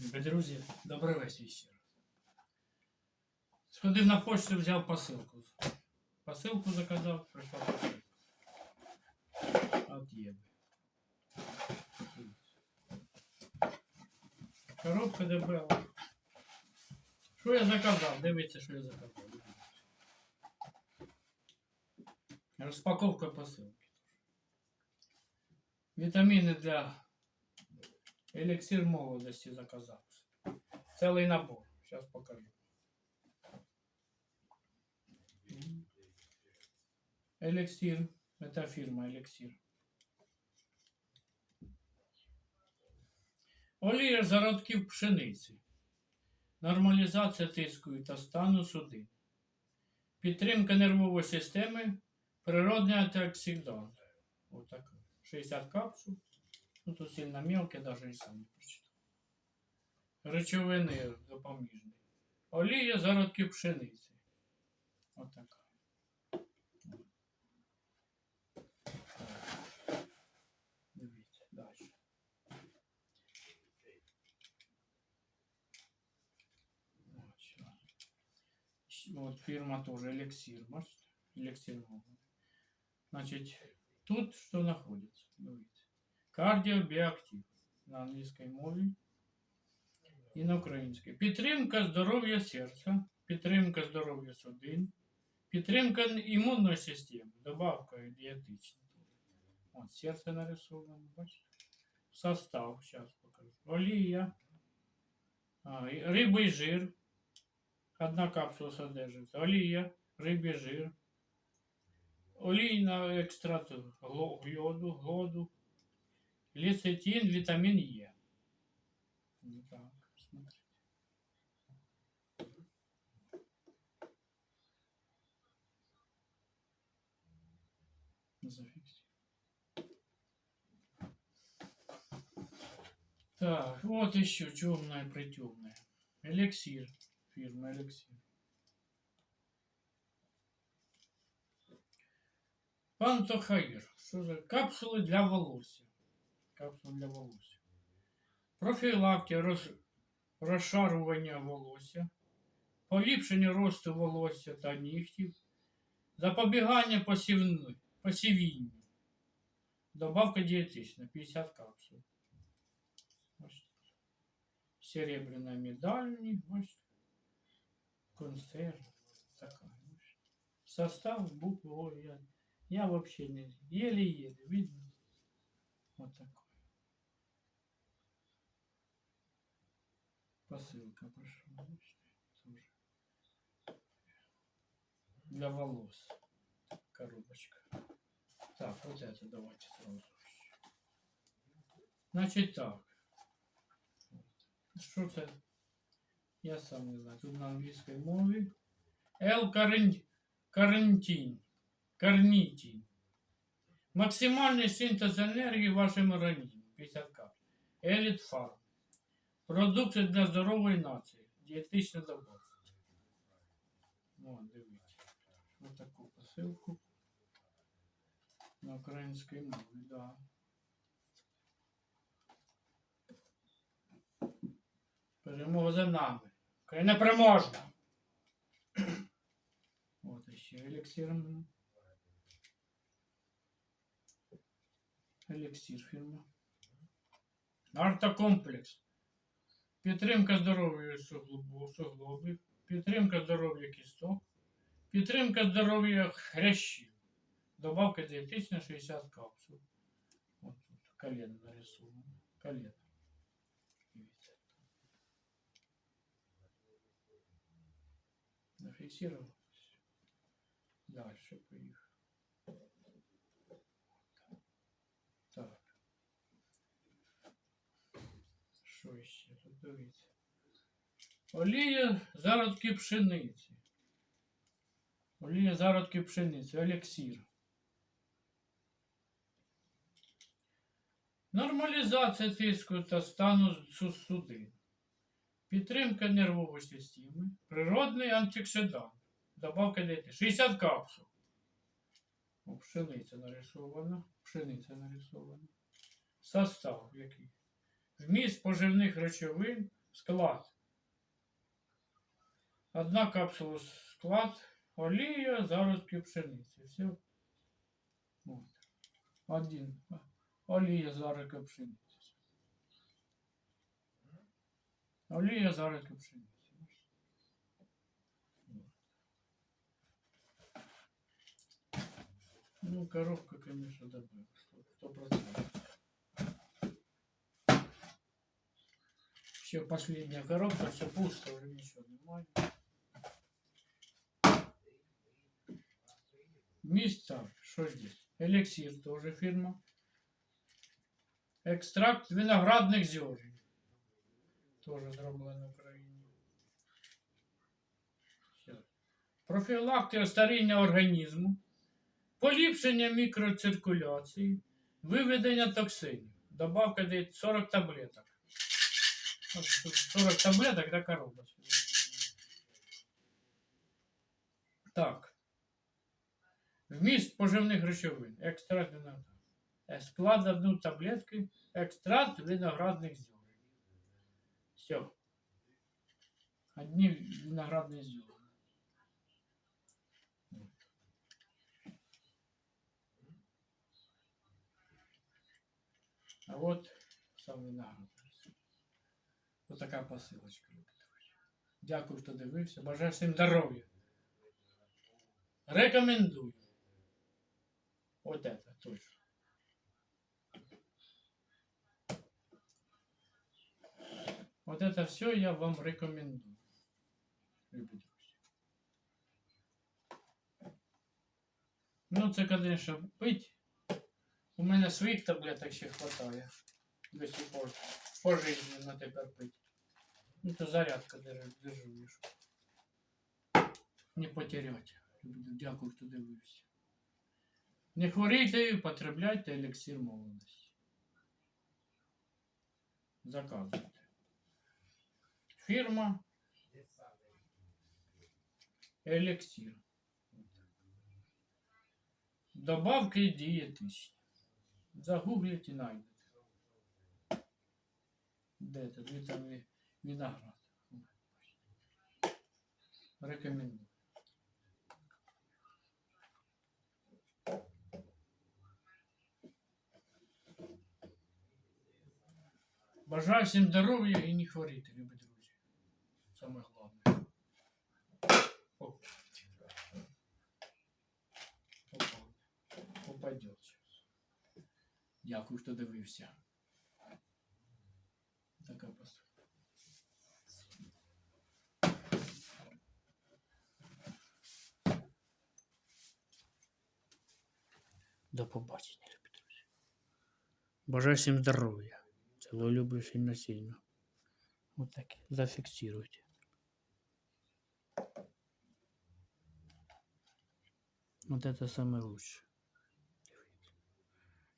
Друзі, добрий вечір ще раз. Сходив на почту, взяв посилку. Посилку заказав, прийшла посилка. От єби. Коробка дебела. Що я заказав? Дивіться, що я заказав. Розпаковка посилки. Вітаміни для еліксир молодості заказав. Целый набор. Сейчас покажу. Эликсир. Это фирма Эликсир. Олія зародків пшениці. Нормалізація тиску та стану судин. Підтримка нервової системи. Природний антиоксидант. Вот так. 60 капсул. Ну, тут сильно мелкие, даже и сам не прочитал. Речовини допоміжні. Олія зародки пшениці. Отака. Дивіться далі. От, щас. Щ- От фирма тоже эликсир, бачите? Эликсир новый. Значит, тут что находится? Дивіться. Кардіобіактив на англійській мові і на українській. Підтримка здоров'я серця, підтримка здоров'я судин, підтримка імунної системи, добавка дієтична. От серце нарисовано, бачите? Состав, зараз покажу. Олія, рибий жир. Одна капсула содержится. Олія, рибий жир. Олійна екстракт гло- йоду, глоду, лецитин, витамин Е. Вот так, смотрите. Зафиксируем. Так, вот еще темное притемное. Эликсир. Фирма Эликсир. Пантохаир. Что за капсулы для волосся? Капсули для волосся. Профілактика роз... розшарування волосся, поліпшення росту волосся та нігтів, запобігання посівни... посівінню. Добавка дієтична 50 капсул. Серебряна медаль, у. Консерв. Такая. Состав буквы О, я, я вообще не... Еле-еле, видно? Вот такой. Посылка пошла. бачите, Тоже. Для волос. Коробочка. Так, вот это давайте сразу. Значит так. Що це? Я сам не знаю. Тут на англійській мові. L карантин. Карнітін. Максимальний синтез енергії в вашому організмі. 50 кап. Еліт Фарм. Продукти для здорової нації. Дієтична добавка. О, дивіться. Ось таку посилку. На українській мові, да. Перемога за нами. Україна переможна. От ще еліксир. Еліксир фірма. Артокомплекс. Підтримка здоров'я суглобів, підтримка здоров'я кісток, підтримка здоров'я хрящів. Добавка дієтична 60 капсул. От тут колено нарисовано. Колено. Зафіксировано. Дальше поїхав. Так. Що ще тут дивіться? Олія зародки пшениці. Олія зародки пшениці, еліксир. Нормалізація тиску та стану су- судин. Підтримка нервової системи. Природний антиоксидант. Добавка дієти. 60 капсул. Пшениця нарисована. Пшениця нарисована. Состав який? Вміст поживних речовин, Склад. Одна капсула склад, олія, зародки пшениці. Все. От. Один. Олія, зародки пшениці. Олія, зародки пшениці. Ну, коробка, конечно, добавила. Сто процентов. Все, последняя коробка, все пусто, уже ничего не Мистер, что здесь? Эликсир, тоже фирма. Экстракт виноградных зерен. Тоже зроблено в Україні. Все. Профілактика старіння організму, поліпшення мікроциркуляції, виведення токсинів. Добавка дає 40 таблеток. От тут 40 таблеток та коробочка. Так. Вміст поживних речовин. Екстракт винограду. Склад одну таблетки. Екстракт виноградних зерен. Все. Одни виноградные зерна. А вот сам виноград. Ось така посилочка. Дякую, хто дивився. Бажаю всім здоров'я. Рекомендую. Вот это точно. Вот это все я вам рекомендую. друзі. Ну, це, конечно, пить. У мене своїх таблеток ще хватає. До сих пор. По жизни на тепер пить. Ну, то зарядка держи, держу. щоб Не потерять. Любі, Дякую, хто дивився. Не хворійте, потребляйте елексир молодості. Заказуйте. Фирма Эликсир. Добавки диетичные. Загуглите и найдете. Де это? Де там ви- виноград. Рекомендую. Бажаю всім здоров'я і не хворіти, любі друзі. Саме головне. Сейчас. Дякую, хто дивився. Така посилка. До побачення, любі друзі. Бажаю всім здоров'я. Целую люблю сильно сильно. Вот так зафиксируйте. Вот это самое лучшее.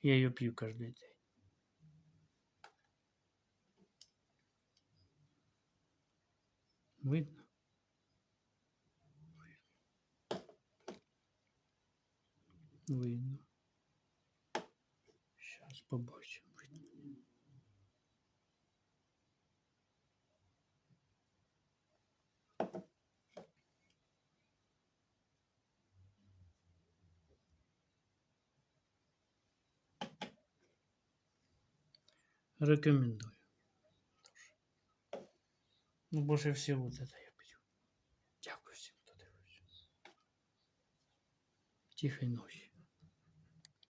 Я ее пью каждый день. Видно? Видно. Сейчас побачимо. Видно. Рекомендую. Ну, больше всего вот это я пью. Дякую всім, хто дивився. Тихої ночі.